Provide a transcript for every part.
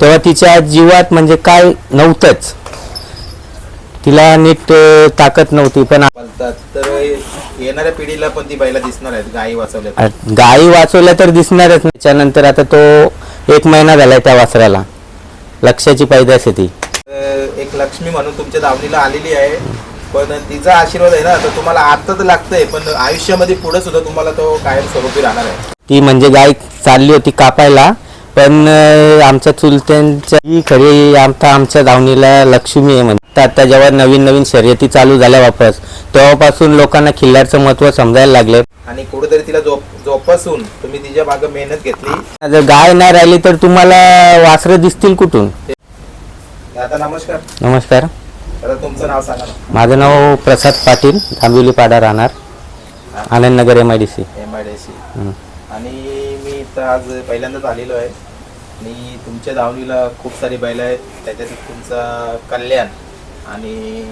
तेव्हा तिच्या जीवात म्हणजे काय नव्हतंच. तिला नीट अं, ताकद नव्हती पण तर येणाऱ्या पिढीला पण ती बैला दिसणार आहेत गायी वाचवल्या. आ- गायी वाचवल्या तर दिसणारच नाही. त्याच्यानंतर आता तो एक महिना झालाय त्या वासराला. लक्षाची पैदास आहे ती. तर एक लक्ष्मी म्हणून तुमच्या दावणीला आलेली आहे पण तिचा आशीर्वाद आहे ना तर तुम्हाला आता तर लागतंय पण आयुष्यामध्ये पुढे सुद्धा तुम्हाला तो कायम स्वरूपी राहणार आहे. ती म्हणजे गाय चालली होती कापायला पण आमच्या चुलत्यांच्या ही खरी आमच्या आमच्या दावणीला लक्ष्मी आहे म्हणजे आता जेव्हा नवीन नवीन शर्यती चालू झाल्या वापस तेव्हापासून लोकांना खिल्लारचं महत्त्व समजायला लागले. आणि कुठेतरी तिला जोप जोपासून तुम्ही तिच्यामागे मेहनत घेतली. जर गाय नाही राहिली तर तुम्हाला वासरं दिसतील कुठून? आता नमस्कार. नमस्कार. आता तुमचं नाव सांगा माझं नाव प्रसाद पाटील थांबिवली पाडा राहणार Anandnagar M I D C M I D C आणि मी इथं आज पहिल्यांदाच आलेलो आहे. आणि तुमच्या दावणीला खूप सारी बैल आहेत. त्याच्यात तुमचा कल्याण आणि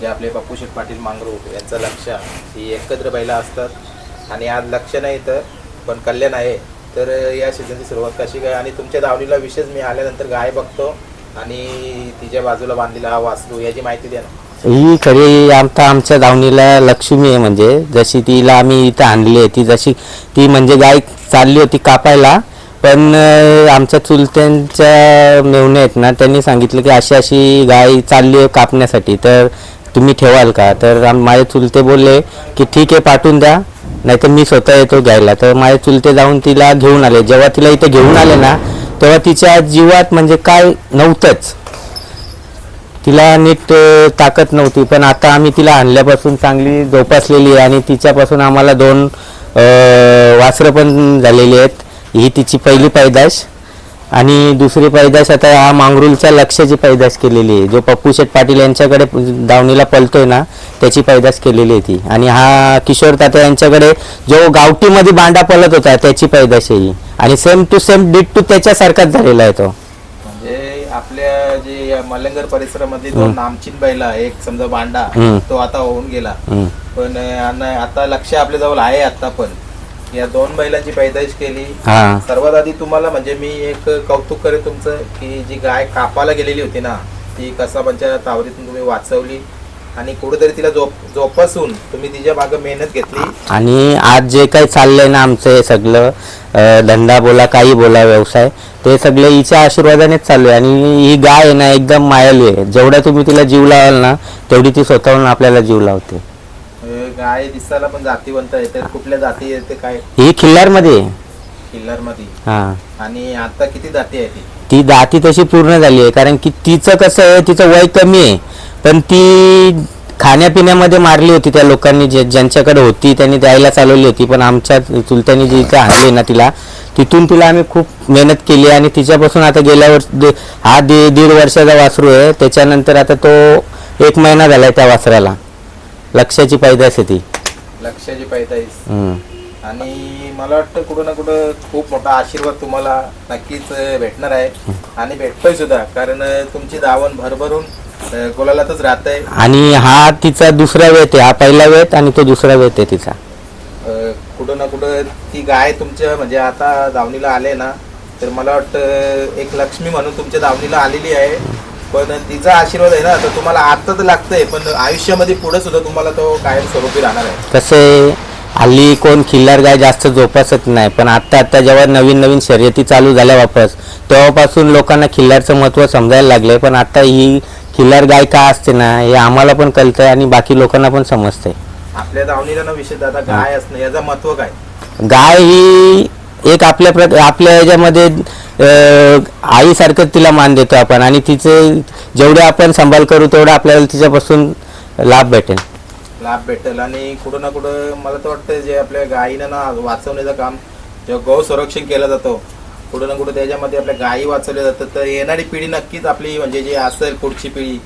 जे आपले बापूशेठ पाटील मांगरू यांचं लक्ष ही एकत्र बैला असतात. आणि आज लक्ष नाही तर पण कल्याण आहे. तर या सीझनची सुरुवात कशी काय? आणि तुमच्या दावणीला विशेष मी आल्यानंतर गाय बघतो आणि तिच्या बाजूला बांधलेला हा वासरू याची माहिती द्या ना. ही खरी आमच्या आमच्या दावणीला लक्ष्मी आहे म्हणजे. जशी तिला आम्ही इथं आणली आहे ती जशी ती म्हणजे गाय चालली होती कापायला. पण आमच्या चुलत्यांच्या मेवणे आहेत ना त्यांनी सांगितलं की अशी अशी गाय चालली आहे कापण्यासाठी. तर तुम्ही ठेवाल का? तर माझे चुलते बोलले की ठीक आहे पाठवून द्या. नाहीतर मी स्वतः येतो घ्यायला. तर माझे चुलते जाऊन तिला घेऊन आले. जेव्हा तिला इथे घेऊन आले ना तेव्हा तिच्या जीवात म्हणजे काय नव्हतंच. तिला नीट ताकद नव्हती. पण आता आम्ही तिला आणल्यापासून चांगली जोपासलेली आहे आणि तिच्यापासून आम्हाला दोन वासरं पण झालेली आहेत. ही तिची पहिली पैदाश. आणि दुसरी पैदाश आता हा मांगरूलच्या लक्षाची पैदाश केलेली आहे. जो पप्पू शेठ पाटील यांच्याकडे दावणीला पलतोय ना त्याची पैदाश केलेली आहे ती. आणि हा किशोर तात्या यांच्याकडे जो गावठीमध्ये बांडा पलत होता त्याची पैदाश आहे ही. आणि same to same ditto त्याच्यासारखाच झालेला आहे तो. म्हणजे आपल्या जे मलंगर परिसरामध्ये दोन नामचीन बैला एक समजा बांडा. तो आता होऊन गेला. पण आता लक्ष आपल्या जवळ आहे आता पण. या दोन बैलांची पैदाइश केली. हा. सर्वात आधी तुम्हाला म्हणजे मी एक कौतुक करेन तुमचं की जी गाय कापाला गेलेली होती ना ती कसाबांच्या तावरीतून तुम्ही वाचवली आणि कुठेतरी तिला जोप जोपासून तुम्ही तिच्यामागे मेहनत घेतली. आणि आज जे काही चाललंय ना आमचं हे सगळं अं, धंदा बोला काही बोला व्यवसाय ते सगळे हिच्या आशीर्वादानेच चालू आहे. आणि ही गाय आहे ना एकदम मायालू आहे. जेवढा तुम्ही तिला जीव लावाल ना तेवढी ती स्वतःहून आपल्याला जीव लावते. गाय दिसायला पण जातीवंत आहे तर कुठल्या जाती आहे ते काय? ही खिल्लारमध्ये आहे. किल्लरमध्ये हा. आणि आता किती जाती आहे ती? ती दाती तशी पूर्ण झाली आहे कारण की तिचं कसं आहे तिचं वय कमी आहे. पण ती खाण्यापिण्यामध्ये मारली होती त्या लोकांनी जे ज्यांच्याकडे होती त्यांनी द्यायला चालवली होती. पण आमच्या चुलत्यांनी जी इथे आणली ना तिला तिथून तिला आम्ही खूप मेहनत केली आणि तिच्यापासून आता गेल्या वर्ष दे- हा दि दीड वर्षाचा वासरू आहे. त्याच्यानंतर आता तो एक महिना झालाय त्या वासराला. लक्षाची पैदास आहे ती. लक्षाची पैदाईस हम्म. आणि मला वाटतं कुठं ना कुठं खूप मोठा आशीर्वाद तुम्हाला नक्कीच अं, भेटणार आहे. आणि भेटतोय सुद्धा कारण अं, तुमची दावण भरभरून अं, गुलालातच राहत आहे आणि हा तिचा दुसरा वेत आहे हा पहिला वेत आणि तो दुसरा वेत आहे तिचा. कुठं ना कुठं ती गाय तुमच्या म्हणजे आता दावणीला आले ना तर मला वाटतं एक लक्ष्मी म्हणून तुमच्या दावणीला आलेली आहे. पण तिचा आशीर्वाद आहे ना तर तुम्हाला आता तर लागतंय पण आयुष्यामध्ये पुढे सुद्धा तुम्हाला तो कायम स्वरूपी राहणार आहे. कसे हल्ली कोण खिल्लार गाय जास्त जोपासत नाही पण आत्ता आत्ता जेव्हा नवीन नवीन शर्यती चालू झाल्या वापस तेव्हापासून लोकांना खिल्लारचं महत्त्व समजायला लागले पण आता ही खिल्लार गाय का असते ना हे आम्हाला पण कळतंय आणि बाकी लोकांना पण समजतंय. आपल्या दावणीला ना विशेष आता गाय असणं याचं महत्त्व काय? गाय ही एक आपल्या प्र आपल्या ह्याच्यामध्ये आईसारखं तिला मान देतो आपण आणि तिचे जेवढे आपण संभाल करू तेवढं आपल्याला तिच्यापासून लाभ भेटेल. लाभ भेटेल आणि कुठं ना कुठं मला तर वाटतं जे आपल्या गायीनं ना वाचवण्याचं काम जेव्हा गौ संरक्षण केलं जातं कुठं ना कुठं त्याच्यामध्ये आपल्या गायी वाचवल्या जातात तर येणारी पिढी नक्कीच आपली म्हणजे जी असेल पुढची पिढी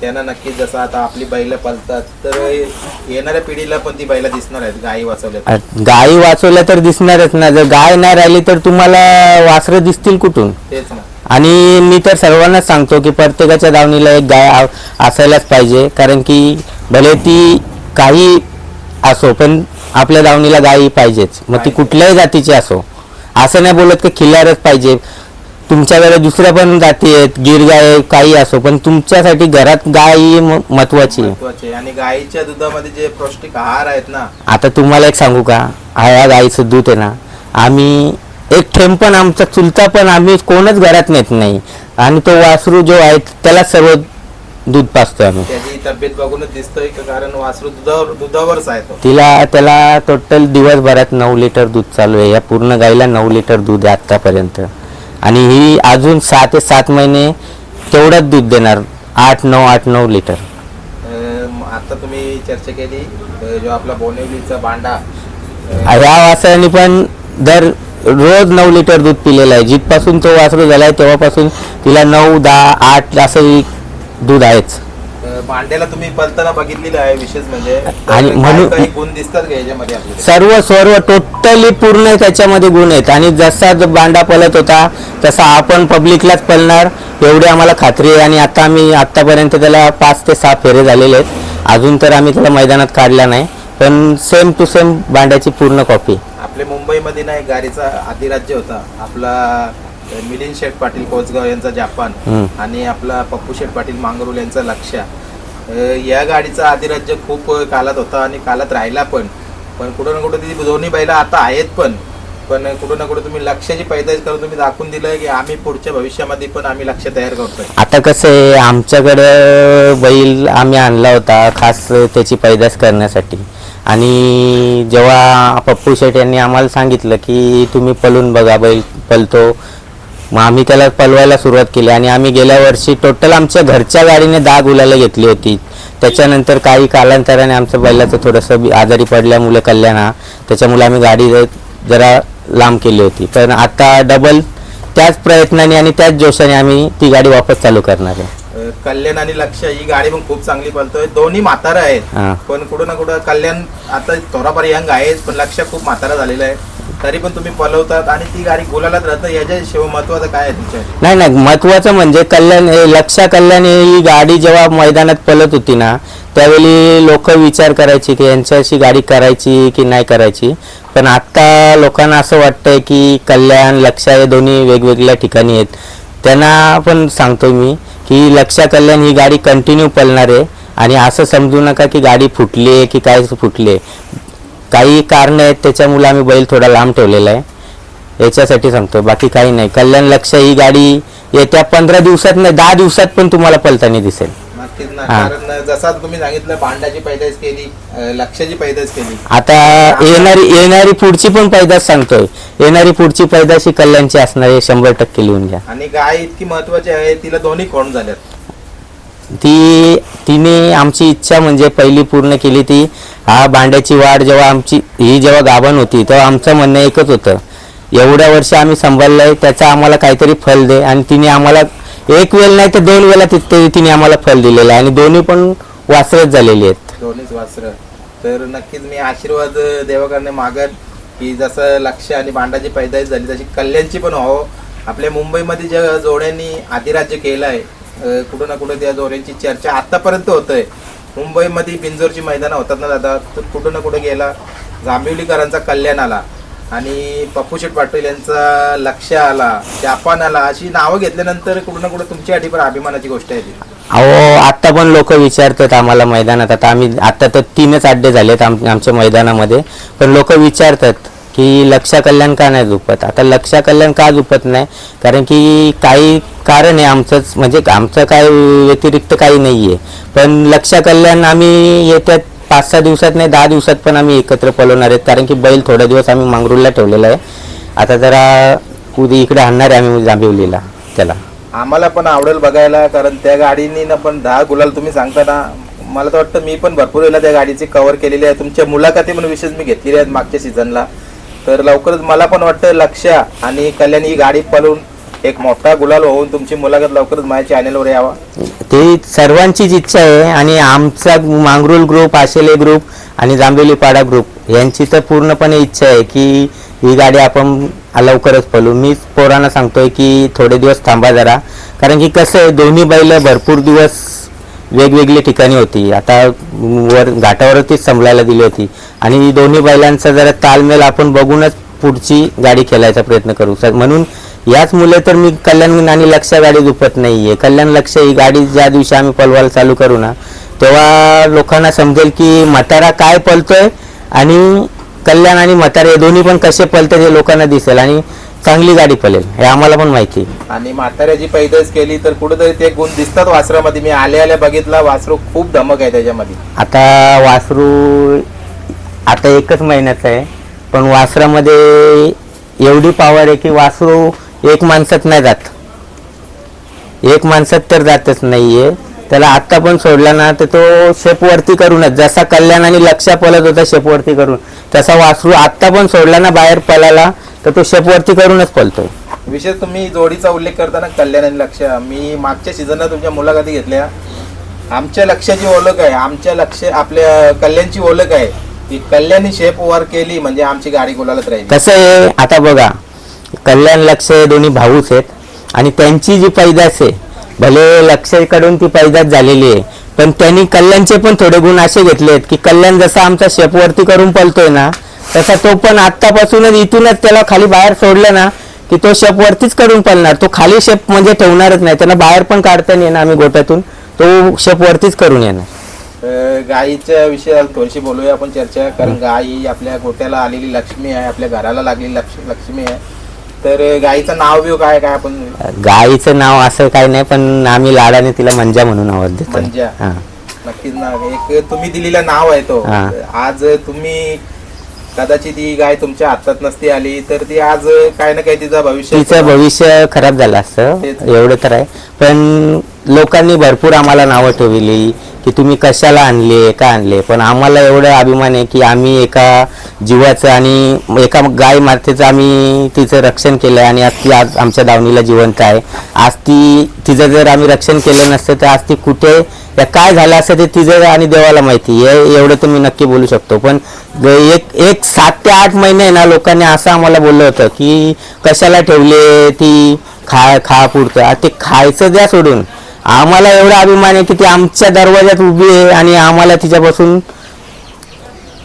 त्यांना नक्कीच जसं आता आपली बैलं पालतात तर येणाऱ्या पिढीला पण ती बैला दिसणार आहेत गायी वाचवल्या गायी वाचवल्या तर दिसणारच ना. जर गाय नाही राहिली तर तुम्हाला वासरं दिसतील कुठून? तेच ना. आणि मी तर सर्वांनाच सांगतो की प्रत्येकाच्या दावणीला एक गाय आ- असायलाच पाहिजे. कारण की भले ती काही असो पण आपल्या दावणीला गाय पाहिजेच. मग ती. कुठल्याही जातीची असो. असं नाही बोलत की खिल्लारच पाहिजे. तुमच्याकडे दुसऱ्या पण जाती आहेत गिर गाय काही असो पण तुमच्यासाठी घरात गाय ही म- महत्वाची आहे. महत्त्वाचे आणि गाईच्या दुधामध्ये जे पौष्टिक आहार आहेत ना आता तुम्हाला एक सांगू का? हा या गाईचं दूध आहे ना आम्ही एक थेंब पण आमचा चुलता पण आम्ही कोणच घरात नेत नाही. आणि तो वासरू जो आहे त्याला सर्व दूध पाचतोय आम्ही. त्याची तब्येत बघूनच दिसतोय का कारण वासरू दुधावर दुधावरच आहे तो. तिला त्याला टोटल दिवसभरात नऊ लिटर दूध चालू आहे. या पूर्ण गाईला नऊ लिटर दूध आहे आत्तापर्यंत. आणि ही अजून सहा ते सात महिने तेवढंच दूध देणार. आठ नऊ आठ नऊ लिटर. आता तुम्ही चर्चा केली जो आपला बोनिवलीचा बांडा ह्या वासराने पण दर रोज नऊ लिटर दूध पिलेलं आहे. जिथपासून तो वासरू झालाय तेव्हापासून तिला नऊ दहा आठ असं दूध आहेच. अं, बांड्याला तुम्ही पलताना बघितलेलं आहे विशेष म्हणजे. आणि म्हणून- काही गुण दिसतात का याच्यामध्ये आपल्याला सर्व सर्व टोटली पूर्ण त्याच्यामध्ये गुण आहेत. आणि जसा जो बांडा पलत होता तसा आपण पब्लिकलाच पलणार. एवढी आम्हाला खात्री आहे. आणि आता आम्ही आतापर्यंत त्याला पाच ते सहा फेरे झालेले आहेत. अजून तर आम्ही त्याला मैदानात काढला नाही. पण सेम टू सेम बांड्याची पूर्ण कॉपी आपल्या मुंबईमध्ये ना एक गाडीचा अधिराज्य होता. आपला मिलिंद शेठ पाटील कोचगाव यांचा जापान. हम्म. आणि आपला पप्पू शेठ पाटील मांगरुल यांचा लक्ष या गाडीचा अधिराज्य खूप कालात होता आणि कालात राहिला पण. पण कुठं ना कुठं ती दोन्ही बैला आता आहेत पण. पण कुठं ना कुठं तुम्ही लक्षाची पैदाश करून तुम्ही दाखवून दिलं की आम्ही पुढच्या भविष्यामध्ये पण आम्ही लक्ष तयार करतोय. आता कसं आहे आमच्याकडं बैल आम्ही आणला होता खास त्याची पैदास करण्यासाठी. आणि जेव्हा पप्पू शेठ यांनी आम्हाला सांगितलं की तुम्ही पलून बघा बैल पलतो मग आम्ही त्याला पलवायला सुरुवात केली आणि आम्ही गेल्या वर्षी टोटल आमच्या घरच्या गाडीने दहा गुलाला घेतली होती. त्याच्यानंतर काही कालांतराने आमचं बैलाचं थोडंसं आजारी पडल्यामुळे कल्याण हा त्याच्यामुळे आम्ही गाडी जरा लांब केली होती. पण आता डबल त्याच प्रयत्नाने आणि त्याच जोशाने आम्ही ती गाडी वापस चालू करणार आहे. कल्याण आणि लक्ष ही गाडी पण खूप चांगली पळतोय. दोन्ही म्हातारा आहेत. पण कुठं ना कुठं कल्याण आता थोडाफार यंग आहेच पण लक्ष खूप म्हातारा झालेला आहे. तरी पण तुम्ही पलवतात आणि ती गाडी गोलालाच राहतं याच्याशिवाय महत्वाचं काय आहे तुमच्या? नाही नाही महत्वाचं म्हणजे कल्याण हे लक्षा कल्याण ही गाडी जेव्हा मैदानात पलत होती ना त्यावेळी लोक विचार करायची की यांच्याशी गाडी करायची की नाही करायची. पण आता लोकांना असं वाटतंय की कल्याण लक्षा हे दोन्ही वेगवेगळ्या ठिकाणी आहेत. त्यांना पण सांगतो मी की लक्षा कल्याण ही गाडी कंटिन्यू पलणार आहे. आणि असं समजू नका की गाडी फुटली आहे की काय फुटली आहे. काही कारण आहेत त्याच्यामुळे आम्ही बैल थोडा लांब ठेवलेला आहे. याच्यासाठी सांगतो बाकी काही नाही. कल्याण लक्ष ही गाडी येत्या पंधरा दिवसात नाही दहा दिवसात पण तुम्हाला पलताना दिसेल. नक्कीच ना हा. कारण जसा तुम्ही सांगितलं भांडाची पैदास केली अं, लक्षाची पैदास केली. आता येणारी येणारी पुढची पण पैदास सांगतोय. येणारी पुढची पैदास ही कल्याणची असणार आहे शंभर टक्के लिहून घ्या. आणि गाय इतकी महत्वाची आहे तिला दोन्ही खोंड झाल्यात ती तिने आमची इच्छा म्हणजे पहिली पूर्ण केली ती हा भांड्याची वाढ जेव्हा आमची ही जेव्हा गाभण होती तेव्हा आमचं म्हणणं एकच होतं. एवढ्या वर्ष आम्ही सांभाळलं आहे त्याचा आम्हाला काहीतरी फल दे. आणि तिने आम्हाला एक वेळ नाही तर दोन वेळा तिथे तिने आम्हाला फल दिलेलं आहे. आणि दोन्ही पण वासरत झालेली आहेत. दोन्हीच वासर तर नक्कीच मी आशीर्वाद देवकरने मागत की जसं लक्ष आणि भांडाची पैदास झाली तशी कल्याणची पण हो आपल्या मुंबईमध्ये ज्या जोड्यांनी अधिराज्य केलं आहे कुठं ना कुठं त्या जोड्यांची चर्चा आतापर्यंत होतंय. मुंबईमध्ये बिंजोरची मैदानं होतात ना दादा? तर कुठं ना कुठं गेला. जांभिवलीकरांचा कल्याण आला. आणि पप्पूशेठ पाटील यांचा लक्ष आला. जापान आला. अशी नावं घेतल्यानंतर कुठं ना कुठं तुमच्यासाठी पण अभिमानाची गोष्ट आहे ती. अहो आता पण लोक विचारतात आम्हाला मैदानात. आता आम्ही आता तर तीनच अड्डे झालेत आम आमच्या मैदानामध्ये. पण लोक विचारतात की लक्षा कल्याण का नाही झुपत आता लक्षा कल्याण का झुपत नाही? कारण की काही कारण आहे आमचंच. म्हणजे आमचं काय व्यतिरिक्त काही नाही आहे पण लक्षा कल्याण आम्ही येत्या पाच सहा दिवसात नाही दहा दिवसात पण आम्ही एकत्र पलवणार आहेत. कारण की बैल थोडा दिवस आम्ही मांगरूळला ठेवलेला आहे. आता जरा उद्या इकडे आणणार आहे आम्ही जांभिवलीला. त्याला आम्हाला पण आवडेल बघायला कारण त्या गाडीनी ना पण दहा गुलाल तुम्ही सांगता ना मला तर वाटतं मी पण भरपूर वेळेला त्या गाडीची कव्हर केलेली आहे. तुमच्या मुलाखती पण विशेष मी घेतलेली आहेत मागच्या सीझनला तर लवकरच मला पण वाटतं लक्ष आणि कल्याण ही गाडी पळून एक मोठा गुलाल होऊन तुमची मुलाखत लवकरच माझ्या चॅनेलवर यावा. ती सर्वांचीच इच्छा आहे आणि आमचा मांगरुल ग्रुप आशेले ग्रुप आणि जांभेली पाडा ग्रुप यांची तर पूर्णपणे इच्छा आहे की ही गाडी आपण लवकरच पळू मी पोरांना सांगतोय की थोडे दिवस थांबा जरा. कारण की कसं आहे दोन्ही बैल भरपूर दिवस वेगवेगळी ठिकाणी होती. आता वर घाटावरतीच संभळायला दिली होती. आणि दोन्ही बैलांचा जरा तालमेल आपण बघूनच पुढची गाडी खेळायचा प्रयत्न करू. सर म्हणून याच मुले तर मी कल्याण आणि लक्ष गाडी दुपत आहे कल्याण लक्ष ही गाडी ज्या दिवशी आम्ही पलवायला चालू करू ना तेव्हा लोकांना समजेल की म्हातारा काय पलतोय आणि कल्याण आणि म्हातारा हे दोन्ही पण कसे पलतात हे लोकांना दिसेल. आणि चांगली गाडी पलेल हे आम्हाला पण माहिती आहे. आणि म्हाताऱ्याची पैदास केली तर कुठेतरी ते गुण दिसतात वासरामध्ये. मी आले आल्या बघितला वासरू खूप धमक आहे त्याच्यामध्ये. आता वासरू आता एकच महिन्याचं आहे पण वासरामध्ये एवढी पॉवर आहे की वासरू एक माणसात नाही जात. एक माणसात तर जातच नाहीये. त्याला आत्ता पण सोडला ना तर तो शेपवरती करूनच जसा कल्याण आणि लक्ष पलत होता शेपवरती करून. तसा वासरू आत्ता पण सोडला ना बाहेर पलाला तर तो शेपवरती करूनच पलतोय विशेष तुम्ही जोडीचा उल्लेख करताना कल्याण आणि लक्ष. मी मागच्या सीझनला तुमच्या मुलाखती घेतल्या. आमच्या लक्षाची ओळख आहे. आमच्या लक्ष आपल्या कल्याणची ओळख आहे. की कल्याणी शेप वर केली म्हणजे आमची गाडी गुलालत राहिली. कसं आहे आता बघा कल्याण लक्ष हे दोन्ही भाऊच आहेत. आणि त्यांची जी पैदास आहे भले लक्षकडून ती पैदास झालेली आहे पण त्यांनी कल्याणचे पण थोडे गुण असे घेतले आहेत की कल्याण जसा आमचा शेपवरती करून पलतोय ना तसा तो पण आत्तापासूनच इथूनच त्याला खाली बाहेर सोडलं ना की तो शेपवरतीच करून पलणार तो खाली शेप म्हणजे ठेवणारच नाही. त्यांना बाहेर पण काढता नाही येणार आम्ही गोट्यातून तो शेपवरतीच करून येणार. अं, गायीच्या विषयाला थोडीशी बोलूया आपण चर्चा. कारण गाय ही आपल्या गोट्याला आलेली लक्ष्मी आहे आपल्या घराला लागलेली लक्ष लक्ष्मी आहे. तर अं, गायीचं नाव बिव काय काय आपण गाईचं नाव असं काही नाही पण आम्ही लाडाने तिला मंजा म्हणून आवाज देतो मंजा. हा. नक्कीच ना. एक तुम्ही दिलेलं नाव आहे तो. हा. आज तुम्ही कदाचित ही गाय तुमच्या हातात नसती आली तर ती आज काय ना काही तिचं भविष्य तिचं भविष्य खराब झालं असतं. तेच. एवढं तर आहे. पण लोकांनी भरपूर आम्हाला नावं ठेवली की तुम्ही कशाला आणले का आणले? पण आम्हाला एवढं अभिमान आहे की आम्ही एका जीवाचं आणि एका गाय मातेचं आम्ही तिचं रक्षण केलं आणि आज ती आज आमच्या दावणीला जिवंत आहे. आज ती तिचं जर आम्ही रक्षण केलं नसतं तर आज ती कुठे या काय झालं असं ते तिचं आणि देवाला माहिती हे एवढं तर मी नक्की बोलू शकतो. पण एक एक सात ते आठ महिने ना लोकांनी असं आम्हाला बोललं होतं की कशाला ठेवले ती खा खा पुरतं. ते खायचं द्या सोडून. आम्हाला एवढा अभिमान आहे की ती आमच्या दरवाजात उभी आहे आणि आम्हाला तिच्यापासून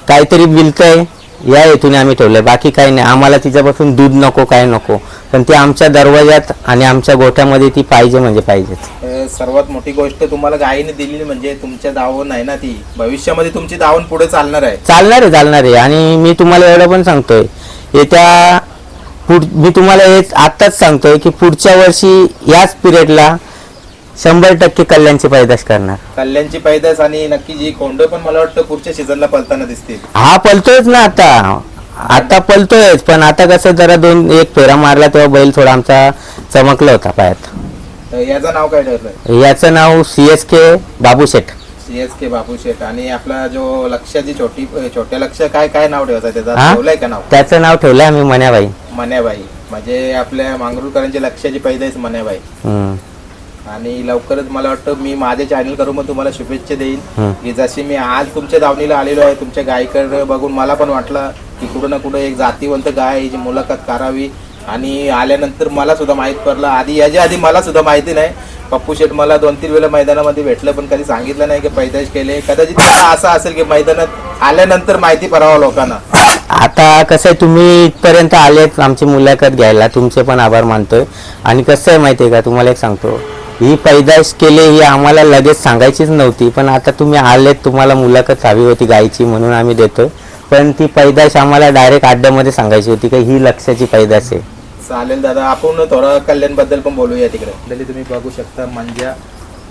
काहीतरी बिलतंय या हेतूने आम्ही ठेवलंय. बाकी काही नाही. आम्हाला तिच्यापासून दूध नको काय नको. पण ती आमच्या दरवाजात आणि आमच्या गोठ्यामध्ये ती पाहिजे म्हणजे पाहिजेच. अं, सर्वात मोठी गोष्ट तुम्हाला गायीने दिलेली म्हणजे तुमच्या दावण आहे ना ती. भविष्यामध्ये तुमची दावण पुढे चालणार आहे. चालणार आहे चालणार आहे. आणि मी तुम्हाला एवढं पण सांगतोय येत्या पुढ मी तुम्हाला हेच आत्ताच सांगतोय की पुढच्या वर्षी याच पिरियडला शंभर टक्के कल्याणची पैदाश करणार. कल्याणची पैदास आणि नक्की जी कोंड पण मला वाटतं पुढच्या सीझनला पलताना दिसतील. हा पलतोयच ना आता. आता पलतोयच पण आता कसं जरा दोन एक फेरा मारला तेव्हा बैल थोडा आमचा चमकला होता पायात. तर याचं नाव काय ठरलंय? याचं नाव C S K Babu Sheth. C S K Bapu Sheth. आणि आपला जो लक्षाची छोटी छोट्या लक्ष काय काय नाव ठेवायचं त्याचं? ठेवलंय का नाव? त्याचं नाव ठेवलंय आम्ही मन्याबाई मन्याबाई म्हणजे आपल्या मांगरूळकरांची लक्षाची पैदास मन्याबाई हम्म. आणि लवकरच मला वाटतं मी माझे चॅनल करून मग तुम्हाला शुभेच्छा देईन. की जशी मी आज तुमच्या दावणीला आलेलो आहे तुमच्या गायीकडे बघून मला पण वाटलं की कुठं ना कुठं एक जातीवंत गाय याची मुलाखत करावी. आणि आल्यानंतर मला सुद्धा माहीत पडलं. आधी याच्या आधी मला सुद्धा माहिती नाही. पप्पू शेठ मला दोन तीन वेळा मैदानामध्ये भेटलं पण कधी सांगितलं नाही की पैदाश केले कदाचित त्याला असं असेल की मैदानात आल्यानंतर माहिती पडावं लोकांना. आता कसं आहे तुम्ही इथपर्यंत आलेत आमची मुलाखत घ्यायला. तुमचे पण आभार मानतोय. आणि कसं आहे माहिती आहे का? तुम्हाला एक सांगतो. ही पैदाश केली ही आम्हाला लगेच सांगायचीच नव्हती. पण आता तुम्ही आलेत तुम्हाला मुलाखत हवी होती गायची म्हणून आम्ही देतोय. पण ती पैदाश आम्हाला डायरेक्ट अड्ड्यामध्ये सांगायची होती की ही लक्षाची पैदाश आहे. चालेल दादा आपण थोडं कल्याणबद्दल पण बोलूया तिकडे. तरी तुम्ही बघू शकता मंजा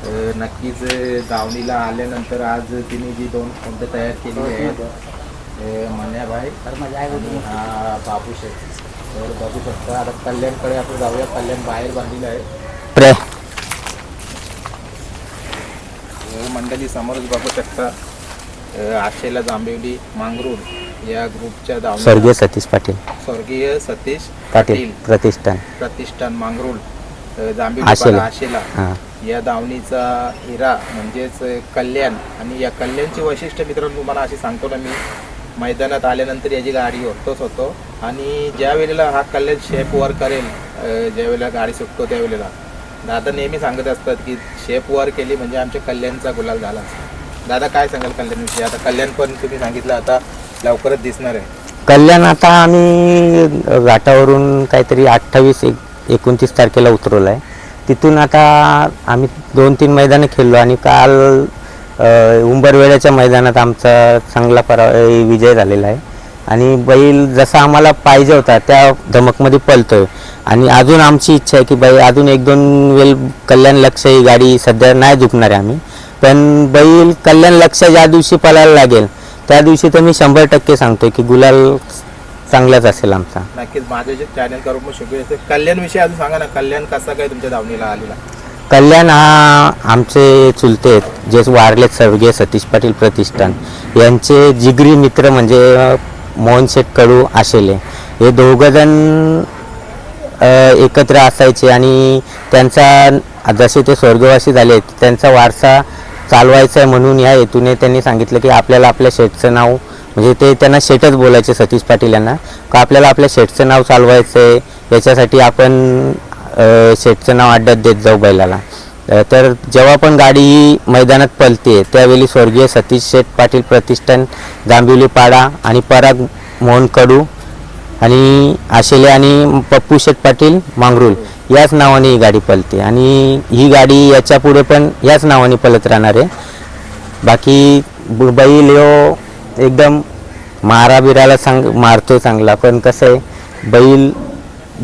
अं, नक्कीच दावणीला आल्यानंतर आज तिने जी दोन कोणते तयार केली आहेत अं, मन्याबाई आणि हा बापू शेठ. तर बघू शकता आता कल्याणकडे आपण जाऊया कल्याण बाहेर बांधलेलं आहे. प्रे मंडळी समोरच बघू शकता. आशेला जांभिवली मांगरूळ या ग्रुपच्या स्वर्गीय सतीश पाटील. स्वर्गीय सतीश पाटील प्रतिष्ठान. प्रतिष्ठान मांगरूळ जांभीपाडा आशेला. आशेला. हां. या दावणीचा हिरा म्हणजेच कल्याण. आणि या कल्याणची वैशिष्ट्य मित्रांनो तुम्हाला अशी सांगतो ना मी मैदानात आल्यानंतर याची गाडी होतोच होतो. आणि ज्या वेळेला हा कल्याण शेप वर करेल अ, ज्या वेळेला गाडी सुटतो त्यावेळेला. दादा नेहमी सांगत असतात की शेप वर केली म्हणजे आमच्या कल्याणचा गुलाल झाला दादा काय सांगाल कल्याणविषयी आता कल्याण पण तुम्ही सांगितलं आता लवकरच दिसणार आहे. कल्याण आता आम्ही घाटावरून काहीतरी अठ्ठावीस एक एकोणतीस तारखेला उतरवलं आहे तिथून आता आम्ही दोन तीन मैदानं खेळलो आणि काल अ, उंबरवेड्याच्या मैदानात आमचा चांगला परा विजय झालेला आहे. आणि बैल जसा आम्हाला पाहिजे होता त्या धमकमध्ये पळतोय. आणि अजून आमची इच्छा आहे की बाई अजून एक दोन वेळ कल्याण लक्ष ही गाडी सध्या नाही झुकणार आहे आम्ही. पण बैल कल्याण लक्ष ज्या दिवशी पळायला लागेल त्या दिवशी तर मी शंभर टक्के सांगतोय की गुलाल चांगलाच असेल आमचा. नक्कीच माझे जे चॅनल करून शुभेच्छा कल्याण विषयी अजून सांगा ना कल्याण कसा काय तुमच्या दावणीला आलेला? कल्याण हा आमचे चुलते आहेत जे वारलेत स्वर्गीय सतीश पाटील प्रतिष्ठान. यांचे जिगरी मित्र म्हणजे मोहन शेठ कडू आशेले. हे दोघंजण एकत्र असायचे आणि त्यांचा जसे ते स्वर्गवासी झाले त्यांचा वारसा चालवायचा आहे म्हणून या हेतूने त्यांनी सांगितलं की आपल्याला आपल्या शेठचं नाव म्हणजे ते त्यांना शेठच बोलायचे सतीश पाटील यांना का आपल्याला आपल्या शेठचं नाव चालवायचं आहे याच्यासाठी आपण शेठचं नाव अड्ड्यात देत जाऊ बैलाला. तर जेव्हा पण गाडी ही मैदानात पलते त्यावेळी स्वर्गीय सतीश शेठ पाटील प्रतिष्ठान जांभिवली पाडा आणि पराग मोहन कडू आणि आशेले आणि पप्पू शेठ पाटील मांगरूल याच नावाने ही गाडी पलते. आणि ही गाडी याच्यापुढे पण याच नावाने पलत राहणार आहे. बाकी बैल ह्यो एकदम मारा बिराला सांग मारतोय चांगला. पण कसं आहे बैल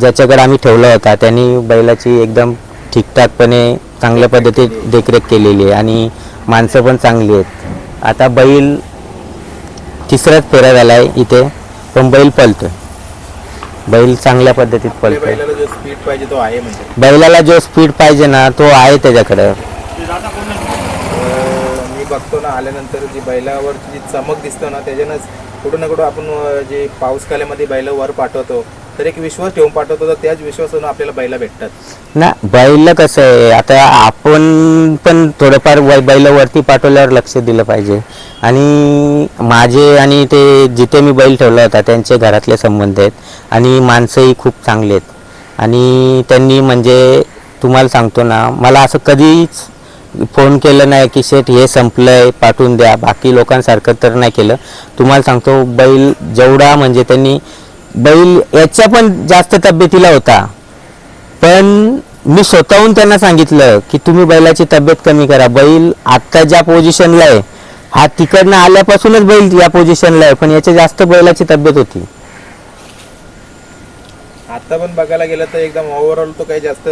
ज्याच्याकडे आम्ही ठेवला होता त्यांनी बैलाची एकदम ठीकठाकपणे चांगल्या पद्धतीत देखरेख केलेली आहे. आणि माणसं पण चांगली आहेत. आता बैल तिसराच फेरा झाला आहे इथे पण बैल पलतोय. बैल चांगल्या पद्धतीत पलतोय बैलाला जो स्पीड पाहिजे तो आहे म्हणजे. बैलाला जो स्पीड पाहिजे ना तो आहे त्याच्याकडं. अं, मी बघतो ना आल्यानंतर जी बैलावरची जी चमक दिसतो ना त्याच्यानंच कुठं ना कुठं आपण अं, जे पाऊस काल्यामध्ये बैल वर पाठवतो तर एक विश्वास ठेवून पाठवतो तर त्याच विश्वासानं आपल्याला बैला भेटतात. ना बैल कसं आहे आता आपण पण थोडंफार बैल वरती पाठवल्यावर लक्ष दिलं पाहिजे. आणि माझे आणि ते जिथे मी बैल ठेवला होता त्यांचे घरातले संबंध आहेत. आणि माणसंही खूप चांगले आहेत. आणि त्यांनी म्हणजे तुम्हाला सांगतो ना मला असं कधीच फोन केलं नाही की शेठ हे संपलं आहे पाठवून द्या. बाकी लोकांसारखं तर नाही केलं. तुम्हाला सांगतो बैल जेवढा म्हणजे त्यांनी बैल याच्या पण जास्त तब्येतीला होता. पण मी स्वतःहून त्यांना सांगितलं की तुम्ही बैलाची तब्येत कमी करा. बैल आत्ता ज्या पोझिशनला आहे हा तिकडनं आल्यापासूनच बैल या पोझिशनला आहे पण याच्या जास्त बैलाची तब्येत होती. आता पण बघायला गेलं तर एकदम ओव्हरऑल तो काही जास्त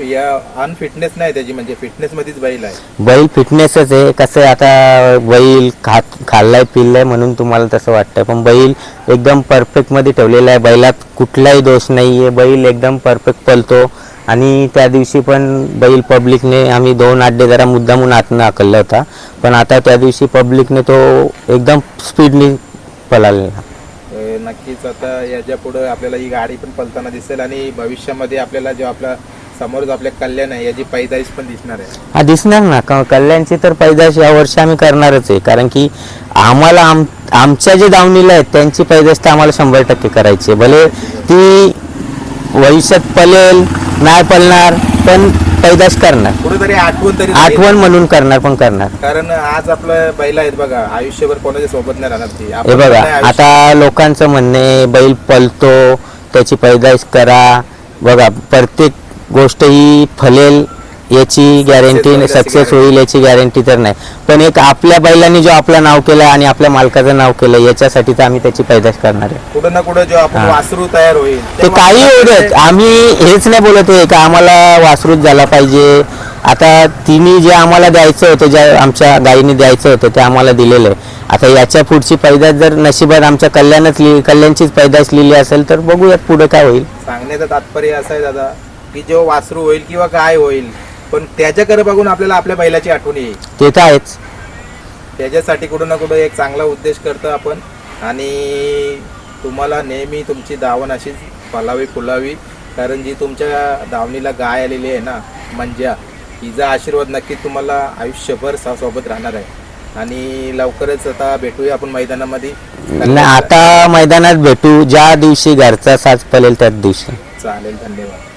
या अनफिटनेस नाही त्याची म्हणजे फिटनेस मध्येच बैल आहे. बैल फिटनेसच आहे. कसं आहे आता बैल खात खाल्लाय पिल्लाय म्हणून तुम्हाला तसं वाटतंय पण बैल एकदम परफेक्टमध्ये ठेवलेला आहे. बैलात कुठलाही दोष नाही आहे बैल एकदम परफेक्ट पलतो आणि त्या दिवशी पण बैल पब्लिकने आम्ही दोन आड्डे जरा मुद्दामून आतनं आकलला होता. पण आता त्या दिवशी पब्लिकने तो एकदम स्पीडने पळालेला. नक्कीच आता याच्यापुढे आपल्याला ही गाडी पण पलताना दिसेल आणि भविष्यामध्ये आपल्याला जो आपला समोर जो आपल्या कल्याण आहे याची पैदाईश पण दिसणार आहे. हा दिसणार ना. क- कल्याणची तर पैदाश या वर्षी आम्ही करणारच आहे. कारण की आम्हाला आम आमच्या जे दावणीला आहेत त्यांची पैदाश तर आम्हाला शंभर टक्के करायची आहे. भले ती भविष्यात पलेल नाही पलणार पण पैदाश करणार. कुठेतरी आठवण तरी. आठवण म्हणून करणार पण करणार. कारण आज आपलं बैल आहेत बघा आयुष्यभर कोणाच्या सोबत नाही राहणार ती. हे आपण बघा आयुष्य- आता लोकांचं म्हणणे बैल पलतो त्याची पैदाश करा. बघा प्रत्येक गोष्ट ही फलेल याची गॅरंटी सक्सेस. होईल याची गॅरंटी तर नाही. पण एक आपल्या बैलांनी जो आपलं नाव केलं आणि आपल्या मालकाचं नाव केलं याच्यासाठी तर आम्ही त्याची पैदाश करणार आहे. कुठं ना कुठं जो आपण. वासरू तयार होईल ते काही देत आम्ही हेच नाही बोलत आहे का आम्हाला वासरूच झाला पाहिजे. आता तिने जे आम्हाला द्यायचं होतं ज्या आमच्या गायीने द्यायचं होतं ते आम्हाला दिलेलं आहे. आता याच्या पुढची पैदास जर नशिबात आमच्या कल्याणच लिहि कल्याणचीच पैदास लिहिली असेल तर बघूयात पुढे काय होईल. सांगण्याचं तात्पर्य असं आहे दादा. की जो वासरू होईल किंवा काय होईल पण त्याच्याकडे बघून आपल्याला आपल्या बैलाची आठवण येईल. ते तर आहेच. त्याच्यासाठी कुठं ना कुठं एक चांगला उद्देश करतो आपण. आणि तुम्हाला नेहमी तुमची दावण अशीच फलावी फुलावी कारण जी तुमच्या दावणीला गाय आलेली आहे ना मंजा हिचा आशीर्वाद नक्की तुम्हाला आयुष्यभर सोबत राहणार आहे. आणि लवकरच आता भेटूया आपण मैदानामध्ये. नाही आता मैदानात भेटू. ज्या दिवशी घरचा साज पलेल त्याच दिवशी. चालेल धन्यवाद.